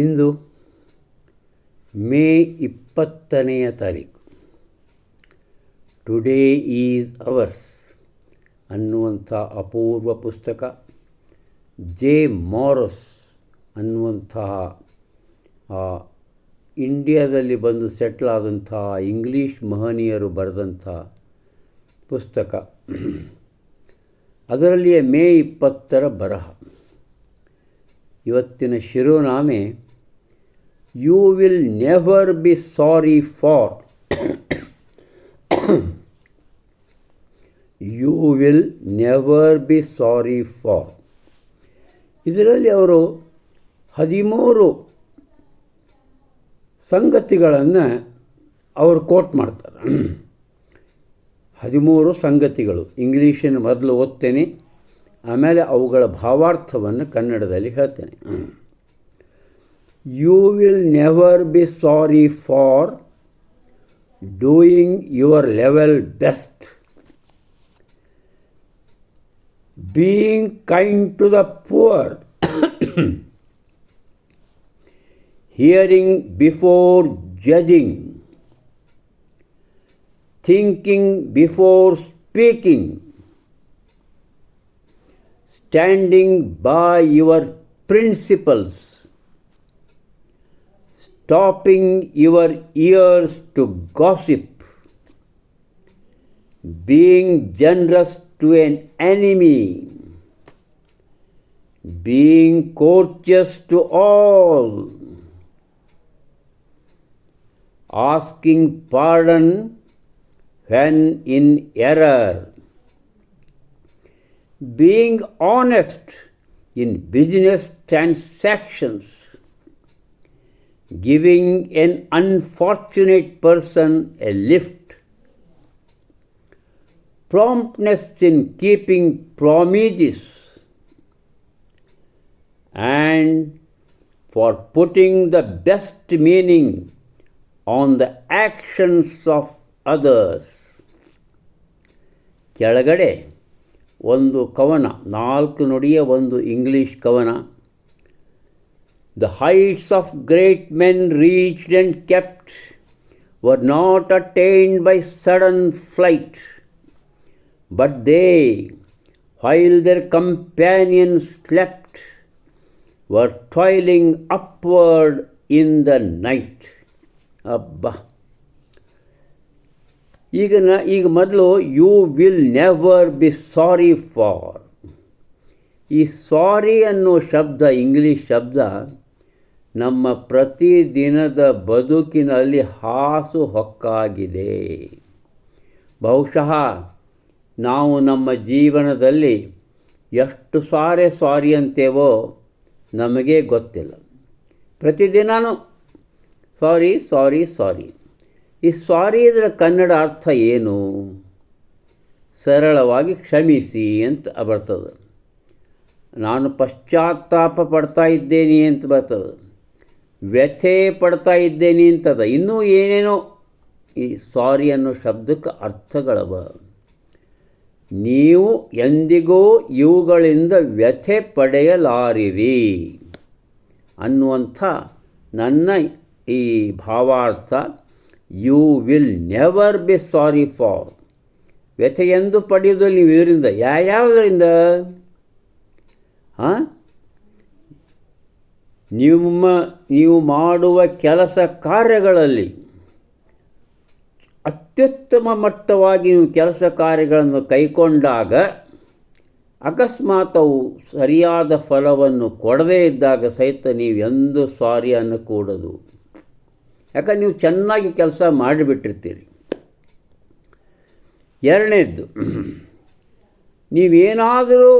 ಇಂದು ಮೇ ಇಪ್ಪತ್ತನೆಯ ತಾರೀಕು. Today is ours ಅನ್ನುವಂಥ ಅಪೂರ್ವ ಪುಸ್ತಕ. ಜೆ. ಮಾರಸ್ ಅನ್ನುವಂತಹ ಇಂಡಿಯಾದಲ್ಲಿ ಬಂದು ಸೆಟ್ಲ್ ಆದಂಥ ಇಂಗ್ಲೀಷ್ ಮಹನೀಯರು ಬರೆದಂಥ ಪುಸ್ತಕ. ಅದರಲ್ಲಿಯೇ ಮೇ ಇಪ್ಪತ್ತರ ಬರಹ. ಇವತ್ತಿನ ಶಿರೋನಾಮೆ you will never be sorry for you will never be sorry for ಇದರಲ್ಲಿ ಅವರು ಹದಿಮೂರು ಸಂಗತಿಗಳನ್ನು ಅವರು ಕೋಟ್ ಮಾಡ್ತಾರೆ. ಹದಿಮೂರು ಸಂಗತಿಗಳು. ಇಂಗ್ಲೀಷನ್ನು ಮೊದಲು ಓದ್ತೇನೆ, ಆಮೇಲೆ ಅವುಗಳ ಭಾವಾರ್ಥವನ್ನು ಕನ್ನಡದಲ್ಲಿ ಹೇಳ್ತೇನೆ. you will never be sorry for doing your level best. Being kind to the poor. Hearing before judging. Thinking before speaking. Standing by your principles stopping your ears to gossip, being generous to an enemy, being courteous to all asking pardon when in error, being honest in business transactions, giving an unfortunate person a lift, promptness in keeping promises, and for putting the best meaning on the actions of others ಕೆಳಗಡೆ ಒಂದು ಕವನ ನಾಲ್ಕು ನುಡಿಯ ಒಂದು English ಕವನ The heights of great men reached and kept were not attained by sudden flight but they while their companions slept, were toiling upward in the night. ಅಬ್ಬ ಈಗ ನ ಈಗ ಮೊದಲು you will never be sorry for ಈ ಸಾರಿ ಅನ್ನೋ ಶಬ್ದ English ಶಬ್ದ ನಮ್ಮ ಪ್ರತಿದಿನದ ಬದುಕಿನಲ್ಲಿ ಹಾಸು ಹೊಕ್ಕಾಗಿದೆ. ಬಹುಶಃ ನಾವು ನಮ್ಮ ಜೀವನದಲ್ಲಿ ಎಷ್ಟು ಸಾರಿ ಸಾರಿ ಅಂತೇವೋ ನಮಗೆ ಗೊತ್ತಿಲ್ಲ. ಪ್ರತಿದಿನವೂ ಸಾರಿ ಸಾರಿ ಸಾರಿ. ಈ ಸಾರಿ ಇದರ ಕನ್ನಡ ಅರ್ಥ ಏನು? ಸರಳವಾಗಿ ಕ್ಷಮಿಸಿ ಅಂತ ಬರ್ತದೆ. ನಾನು ಪಶ್ಚಾತ್ತಾಪ ಪಡ್ತಾ ಇದ್ದೇನೆ ಅಂತ ಬರ್ತದೆ. ವ್ಯಥೆ ಪಡ್ತಾ ಇದ್ದೇನೆ ಅಂತದ ಇನ್ನೂ ಏನೇನೋ ಈ ಸಾರಿ ಅನ್ನೋ ಶಬ್ದಕ್ಕೆ ಅರ್ಥಗಳವ. ನೀವು ಎಂದಿಗೂ ಇವುಗಳಿಂದ ವ್ಯಥೆ ಪಡೆಯಲಾರಿರಿ ಅನ್ನುವಂಥ ನನ್ನ ಈ ಭಾವಾರ್ಥ you will never be sorry for ವ್ಯಥೆ ಎಂದು ಪಡೆಯೋದು ನೀವು ಇದರಿಂದ ಯಾವ್ಯಾವುದರಿಂದ ಹಾಂ ನಿಮ್ಮ, ನೀವು ಮಾಡುವ ಕೆಲಸ ಕಾರ್ಯಗಳಲ್ಲಿ ಅತ್ಯುತ್ತಮ ಮಟ್ಟವಾಗಿ ನೀವು ಕೆಲಸ ಕಾರ್ಯಗಳನ್ನು ಕೈಕೊಂಡಾಗ ಅಕಸ್ಮಾತವು ಸರಿಯಾದ ಫಲವನ್ನು ಕೊಡದೇ ಇದ್ದಾಗ ಸಹಿತ ನೀವು ಎಂದು ಸಾರಿ ಅನ್ನಕೂಡದು. ಯಾಕಂದ್ರೆ ನೀವು ಚೆನ್ನಾಗಿ ಕೆಲಸ ಮಾಡಿಬಿಟ್ಟಿರ್ತೀರಿ. ಎರಡನೇದ್ದು, ನೀವೇನಾದರೂ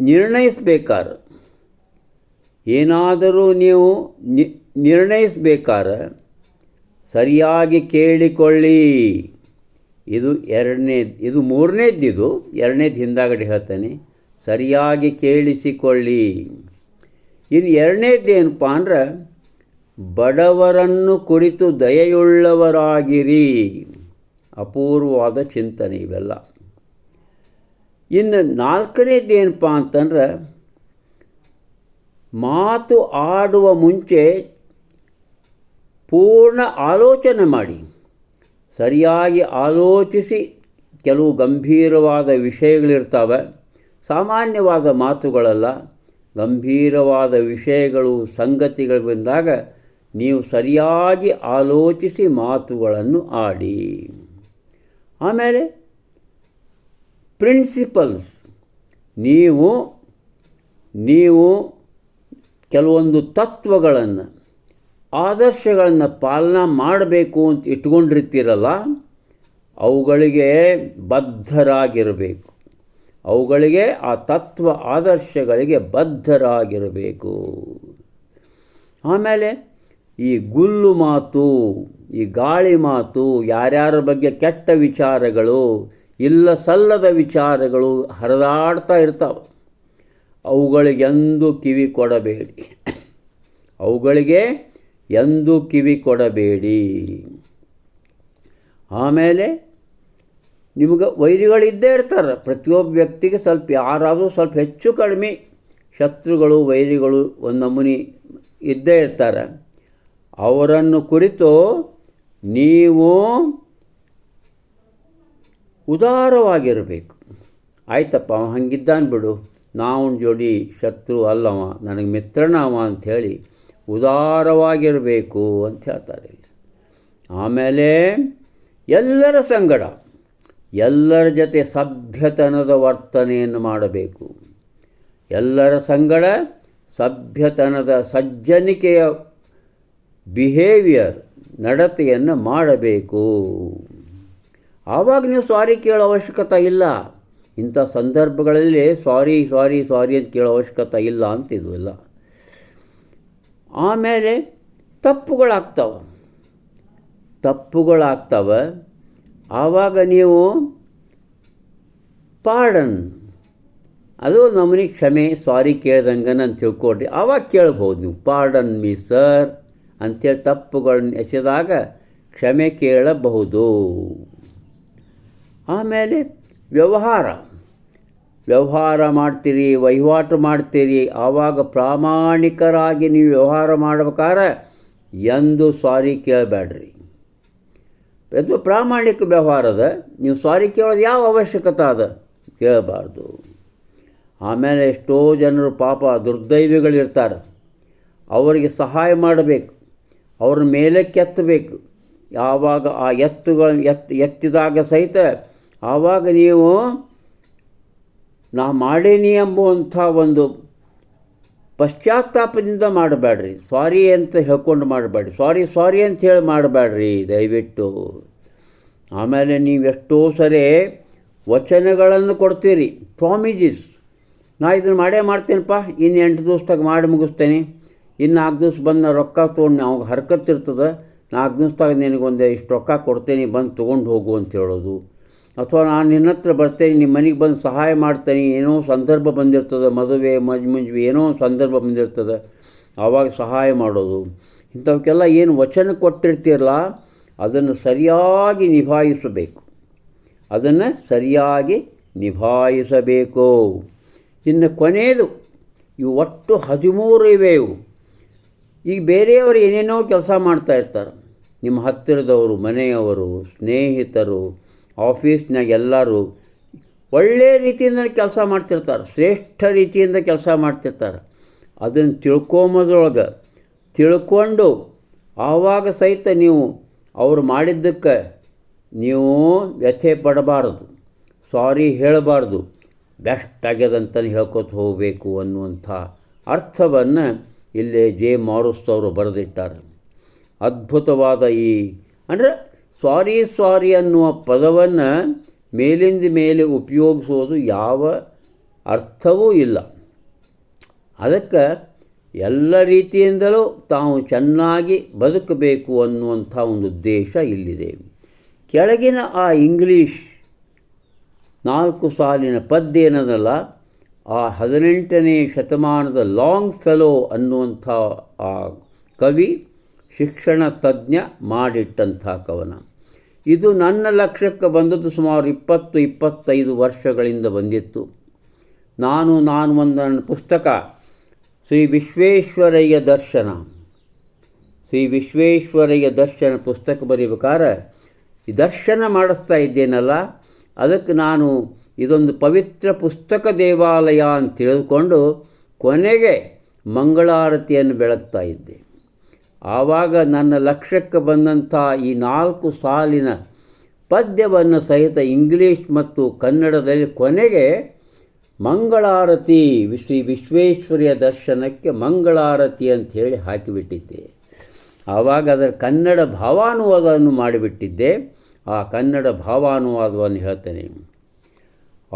ನಿರ್ಣಯಿಸ್ಬೇಕಾದ್ರೆ ಏನಾದರೂ ನೀವು ನಿರ್ಣಯಿಸಬೇಕಾದ್ರೆ ಸರಿಯಾಗಿ ಕೇಳಿಕೊಳ್ಳಿ. ಇದು ಎರಡನೇದು ಇದು ಮೂರನೇದ್ದಿದು ಎರಡನೇದು ಹಿಂದಾಗಡೆ ಹೇಳ್ತಾನೆ. ಸರಿಯಾಗಿ ಕೇಳಿಸಿಕೊಳ್ಳಿ. ಇನ್ನು ಎರಡನೇದ್ದೇನಪ್ಪ ಅಂದ್ರೆ, ಬಡವರನ್ನು ಕುರಿತು ದಯೆಯುಳ್ಳವರಾಗಿರಿ. ಅಪೂರ್ವವಾದ ಚಿಂತನೆ ಇವೆಲ್ಲ. ಇನ್ನು ನಾಲ್ಕನೇದೇನಪ್ಪ ಅಂತಂದ್ರೆ ಮಾತು ಆಡುವ ಮುಂಚೆ ಪೂರ್ಣ ಆಲೋಚನೆ ಮಾಡಿ. ಸರಿಯಾಗಿ ಆಲೋಚಿಸಿ ಕೆಲವು ಗಂಭೀರವಾದ ವಿಷಯಗಳಿರ್ತವೆ. ಸಾಮಾನ್ಯವಾದ ಮಾತುಗಳಲ್ಲ. ಗಂಭೀರವಾದ ವಿಷಯಗಳು ಸಂಗತಿಗಳು ಬಂದಾಗ ನೀವು ಸರಿಯಾಗಿ ಆಲೋಚಿಸಿ ಮಾತುಗಳನ್ನು ಆಡಿ. ಆಮೇಲೆ ಪ್ರಿನ್ಸಿಪಲ್ಸ್. ನೀವು ನೀವು ಕೆಲವೊಂದು ತತ್ವಗಳನ್ನು, ಆದರ್ಶಗಳನ್ನು ಪಾಲನೆ ಮಾಡಬೇಕು ಅಂತ ಇಟ್ಕೊಂಡಿರ್ತೀರಲ್ಲ, ಅವುಗಳಿಗೆ ಬದ್ಧರಾಗಿರಬೇಕು. ಅವುಗಳಿಗೆ ಆ ತತ್ವ ಆದರ್ಶಗಳಿಗೆ ಬದ್ಧರಾಗಿರಬೇಕು. ಆಮೇಲೆ ಈ ಗುಲ್ಲು ಮಾತು, ಈ ಗಾಳಿ ಮಾತು, ಯಾರ್ಯಾರ ಬಗ್ಗೆ ಕೆಟ್ಟ ವಿಚಾರಗಳು ಇಲ್ಲ ಸಲ್ಲದ ವಿಚಾರಗಳು ಹರಿದಾಡ್ತಾ ಇರ್ತಾವೆ. ಅವುಗಳಿಗೆಂದು ಕಿವಿ ಕೊಡಬೇಡಿ. ಅವುಗಳಿಗೆ ಎಂದು ಕಿವಿ ಕೊಡಬೇಡಿ. ಆಮೇಲೆ ನಿಮಗೆ ವೈರಿಗಳಿದ್ದೇ ಇರ್ತಾರೆ. ಪ್ರತಿಯೊಬ್ಬ ವ್ಯಕ್ತಿಗೆ ಸ್ವಲ್ಪ ಯಾರಾದರೂ ಸ್ವಲ್ಪ ಹೆಚ್ಚು ಕಡಿಮೆ ಶತ್ರುಗಳು, ವೈರಿಗಳು ಒಂದು ಇದ್ದೇ ಇರ್ತಾರೆ. ಅವರನ್ನು ಕುರಿತು ನೀವು ಉದಾರವಾಗಿರಬೇಕು. ಆಯ್ತಪ್ಪ, ಹಂಗಿದ್ದಾನೆ ಬಿಡು. ನಾವು ಜೋಡಿ ಶತ್ರು ಅಲ್ಲವ, ನನಗೆ ಮಿತ್ರನವ ಅಂಥೇಳಿ ಉದಾರವಾಗಿರಬೇಕು ಅಂತ ಹೇಳ್ತಾರೆ ಆಮೇಲೆ ಎಲ್ಲರ ಸಂಗಡ, ಎಲ್ಲರ ಜೊತೆ ಸಭ್ಯತನದ ವರ್ತನೆಯನ್ನು ಮಾಡಬೇಕು. ಎಲ್ಲರ ಸಂಗಡ ಸಭ್ಯತನದ ಸಜ್ಜನಿಕೆಯ ಬಿಹೇವಿಯರ್ ನಡತೆಯನ್ನು ಮಾಡಬೇಕು. ಆವಾಗ ನೀವು ಸಾರಿ ಕೇಳೋ ಅವಶ್ಯಕತೆ ಇಲ್ಲ. ಇಂಥ ಸಂದರ್ಭಗಳಲ್ಲಿ ಸಾರಿ ಸಾರಿ ಸಾರಿ ಅಂತ ಕೇಳೋ ಅವಶ್ಯಕತೆ ಇಲ್ಲ ಅಂತ ಇದು ಇಲ್ಲ ಆಮೇಲೆ ತಪ್ಪುಗಳಾಗ್ತವೆ. ತಪ್ಪುಗಳಾಗ್ತವೆ. ಆವಾಗ ನೀವು ಪಾರ್ಡನ್ ಅದು ನಮ್ಮನೆ ಕ್ಷಮೆ, ಸಾರಿ ಕೇಳ್ದಂಗೆ ನಾನು ತಿಳ್ಕೊಡ್ರಿ ಆವಾಗ ಕೇಳ್ಬೋದು ನೀವು. ಪಾರ್ಡನ್ ಮೀ ಸರ್ ಅಂಥೇಳಿ ತಪ್ಪುಗಳನ್ನ ಎಸೆದಾಗ ಕ್ಷಮೆ ಕೇಳಬಹುದು. ಆಮೇಲೆ ವ್ಯವಹಾರ. ವ್ಯವಹಾರ ಮಾಡ್ತೀರಿ, ವಹಿವಾಟು ಮಾಡ್ತೀರಿ, ಆವಾಗ ಪ್ರಾಮಾಣಿಕರಾಗಿ ನೀವು ವ್ಯವಹಾರ ಮಾಡ್ಬೇಕಾದ್ರೆ ಎಂದು ಸಾರಿ ಕೇಳಬೇಡ್ರಿ. ಎಂದು ಪ್ರಾಮಾಣಿಕ ವ್ಯವಹಾರದ ನೀವು ಸಾರಿ ಕೇಳೋದು ಯಾವ ಅವಶ್ಯಕತೆ ಅದ ಕೇಳಬಾರ್ದು. ಆಮೇಲೆ ಎಷ್ಟೋ ಜನರು ಪಾಪ ದುರ್ದೈವಿಗಳಿರ್ತಾರೆ, ಅವರಿಗೆ ಸಹಾಯ ಮಾಡಬೇಕು ಅವ್ರ ಮೇಲೆ ಕೆತ್ತಬೇಕು ಯಾವಾಗ ಆ ಎತ್ತುಗಳ ಎತ್, ಎತ್ತಿದಾಗ ಸಹಿತ ಆವಾಗ ನೀವು ನಾ ಮಾಡೇನಿ ಎಂಬುವಂಥ ಒಂದು ಪಶ್ಚಾತ್ತಾಪದಿಂದ ಮಾಡಬೇಡ್ರಿ. ಸಾರಿ ಅಂತ ಹೇಳ್ಕೊಂಡು ಮಾಡಬೇಡ್ರಿ. ಸಾರಿ ಸಾರಿ ಅಂತ ಹೇಳಿ ಮಾಡಬೇಡ್ರಿ. ದಯವಿಟ್ಟು. ಆಮೇಲೆ ನೀವು ಎಷ್ಟೋ ಸರಿ ವಚನಗಳನ್ನು ಕೊಡ್ತೀರಿ. ಪ್ರಾಮಿಜಿಸ್. ನಾ ಇದನ್ನು ಮಾಡೇ ಮಾಡ್ತೀನಪ್ಪ. ಇನ್ನು ಎಂಟು ದಿವ್ಸದಾಗ ಮಾಡಿ ಮುಗಿಸ್ತೇನೆ. ಇನ್ನು ನಾಲ್ಕು ದಿವ್ಸ ಬಂದು ರೊಕ್ಕ ತೊಗೊಂಡು ನಾವು ಹರ್ಕತ್ತಿರ್ತದೆ. ನಾಲ್ಕು ದಿವ್ಸದಾಗ ನಿನಗೊಂದು ಇಷ್ಟು ರೊಕ್ಕ ಕೊಡ್ತೇನೆ. ಬಂದು ತೊಗೊಂಡು ಹೋಗು ಅಂತ ಹೇಳೋದು. ಅಥವಾ ನಾನು ನಿನ್ನ ಹತ್ರ ಬರ್ತೇನೆ ನಿಮ್ಮ ಮನೆಗೆ ಬಂದು ಸಹಾಯ ಮಾಡ್ತೇನೆ, ಏನೋ ಸಂದರ್ಭ ಬಂದಿರ್ತದೆ, ಮದುವೆ, ಮಜ್ ಮುಂಜಿ ಏನೋ ಸಂದರ್ಭ ಬಂದಿರ್ತದೆ, ಆವಾಗ ಸಹಾಯ ಮಾಡೋದು. ಇಂಥವಕ್ಕೆಲ್ಲ ಏನು ವಚನ ಕೊಟ್ಟಿರ್ತೀರಲ್ಲ, ಅದನ್ನು ಸರಿಯಾಗಿ ನಿಭಾಯಿಸಬೇಕು. ಅದನ್ನು ಸರಿಯಾಗಿ ನಿಭಾಯಿಸಬೇಕು. ಇನ್ನು ಕೊನೆಯದು, ಇವು ಒಟ್ಟು ಹದಿಮೂರು ಇವೆ ಇವು. ಈಗ ಬೇರೆಯವರು ಏನೇನೋ ಕೆಲಸ ಮಾಡ್ತಾ ಇರ್ತಾರೆ. ನಿಮ್ಮ ಹತ್ತಿರದವರು, ಮನೆಯವರು, ಸ್ನೇಹಿತರು ಆಫೀಸ್ನಾಗ ಎಲ್ಲರೂ ಒಳ್ಳೆಯ ರೀತಿಯಿಂದ ಕೆಲಸ ಮಾಡ್ತಿರ್ತಾರೆ, ಶ್ರೇಷ್ಠ ರೀತಿಯಿಂದ ಕೆಲಸ ಮಾಡ್ತಿರ್ತಾರೆ. ಅದನ್ನು ತಿಳ್ಕೊಂಬೋದ್ರೊಳಗೆ ತಿಳ್ಕೊಂಡು ಆವಾಗ ಸಹಿತ ನೀವು ಅವರು ಮಾಡಿದ್ದಕ್ಕೆ ನೀವು ವ್ಯಥೆ ಪಡಬಾರ್ದು, ಸಾರಿ ಹೇಳಬಾರ್ದು, ಬೆಸ್ಟ್ ಆಗ್ಯದಂತಲೇ ಹೇಳ್ಕೊತ ಹೋಗಬೇಕು ಅನ್ನುವಂಥ ಅರ್ಥವನ್ನು ಇಲ್ಲೇ ಜೆ ಮಾರುಸ್ತವರು ಬರೆದಿಟ್ಟಾರೆ. ಅದ್ಭುತವಾದ ಈ ಅಂದರೆ ಸಾರಿ ಸಾರಿ ಅನ್ನುವ ಪದವನ್ನು ಮೇಲಿಂದ ಮೇಲೆ ಉಪಯೋಗಿಸೋದು ಯಾವ ಅರ್ಥವೂ ಇಲ್ಲ. ಅದಕ್ಕೆ ಎಲ್ಲ ರೀತಿಯಿಂದಲೂ ತಾವು ಚೆನ್ನಾಗಿ ಬದುಕಬೇಕು ಅನ್ನುವಂಥ ಒಂದು ಉದ್ದೇಶ ಇಲ್ಲಿದೆ. ಕೆಳಗಿನ ಆ ಇಂಗ್ಲೀಷ್ ನಾಲ್ಕು ಸಾಲಿನ ಪದ್ಯ ಏನದಲ್ಲ, ಆ ಹದಿನೆಂಟನೇ ಶತಮಾನದ ಲಾಂಗ್ ಫೆಲೋ ಅನ್ನುವಂಥ ಆ ಕವಿ ಶಿಕ್ಷಣ ತಜ್ಞ ಮಾಡಿಟ್ಟಂಥ ಕವನ ಇದು ನನ್ನ ಲಕ್ಷ್ಯಕ್ಕೆ ಬಂದದ್ದು ಸುಮಾರು ಇಪ್ಪತ್ತು, ಇಪ್ಪತ್ತೈದು ವರ್ಷಗಳಿಂದ ಬಂದಿತ್ತು. ನಾನು ನಾನು ಒಂದು ನನ್ನ ಪುಸ್ತಕ, ಶ್ರೀ ವಿಶ್ವೇಶ್ವರಯ್ಯ ದರ್ಶನ, ಶ್ರೀ ವಿಶ್ವೇಶ್ವರಯ್ಯ ದರ್ಶನ ಪುಸ್ತಕ ಬರೀಬೇಕಾದ್ರೆ ದರ್ಶನ ಮಾಡಿಸ್ತಾ ಇದ್ದೇನಲ್ಲ, ಅದಕ್ಕೆ ನಾನು ಇದೊಂದು ಪವಿತ್ರ ಪುಸ್ತಕ ದೇವಾಲಯ ಅಂತ ತಿಳಿದುಕೊಂಡು ಕೊನೆಗೆ ಮಂಗಳಾರತಿಯನ್ನು ಬೆಳಗ್ತಾ ಇದ್ದೆ. ಆವಾಗ ನನ್ನ ಲಕ್ಷ್ಯಕ್ಕೆ ಬಂದಂಥ ಈ ನಾಲ್ಕು ಸಾಲಿನ ಪದ್ಯವನ್ನು ಸಹಿತ ಇಂಗ್ಲೀಷ್ ಮತ್ತು ಕನ್ನಡದಲ್ಲಿ ಕೊನೆಗೆ ಮಂಗಳಾರತಿ ಶ್ರೀ ವಿಶ್ವೇಶ್ವರಿಯ ದರ್ಶನಕ್ಕೆ ಮಂಗಳಾರತಿ ಅಂಥೇಳಿ ಹಾಕಿಬಿಟ್ಟಿದ್ದೆ. ಆವಾಗ ಅದರ ಕನ್ನಡ ಭಾವಾನುವಾದವನ್ನು ಮಾಡಿಬಿಟ್ಟಿದ್ದೆ. ಆ ಕನ್ನಡ ಭಾವಾನುವಾದವನ್ನು ಹೇಳ್ತೇನೆ.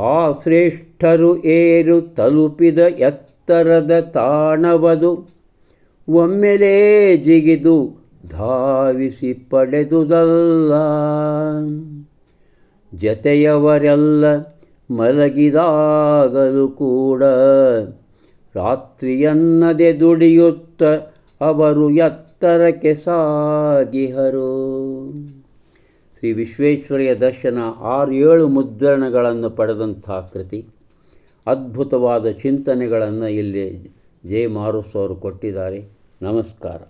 ಆ ಶ್ರೇಷ್ಠರು ಏರು ತಲುಪಿದ ಎತ್ತರದ ತಾಣವದು. ಒಮ್ಮೆಲೇ ಜಿಗಿದು ಧಾವಿಸಿ ಪಡೆದುದಲ್ಲ. ಜತೆಯವರೆಲ್ಲ ಮಲಗಿದಾಗಲೂ ಕೂಡ ರಾತ್ರಿಯನ್ನದೆ ದುಡಿಯುತ್ತ ಅವರು ಎತ್ತರಕ್ಕೆ ಸಾಗಿಹರು. ಶ್ರೀ ವಿಶ್ವೇಶ್ವರಯ್ಯ ದರ್ಶನ ಆರು ಏಳು ಮುದ್ರಣಗಳನ್ನು ಪಡೆದಂಥ ಕೃತಿ. ಅದ್ಭುತವಾದ ಚಿಂತನೆಗಳನ್ನು ಇಲ್ಲಿ ಜೆ ಮಾರುಸ್ ಅವರು ಕೊಟ್ಟಿದ್ದಾರೆ. नमस्कार।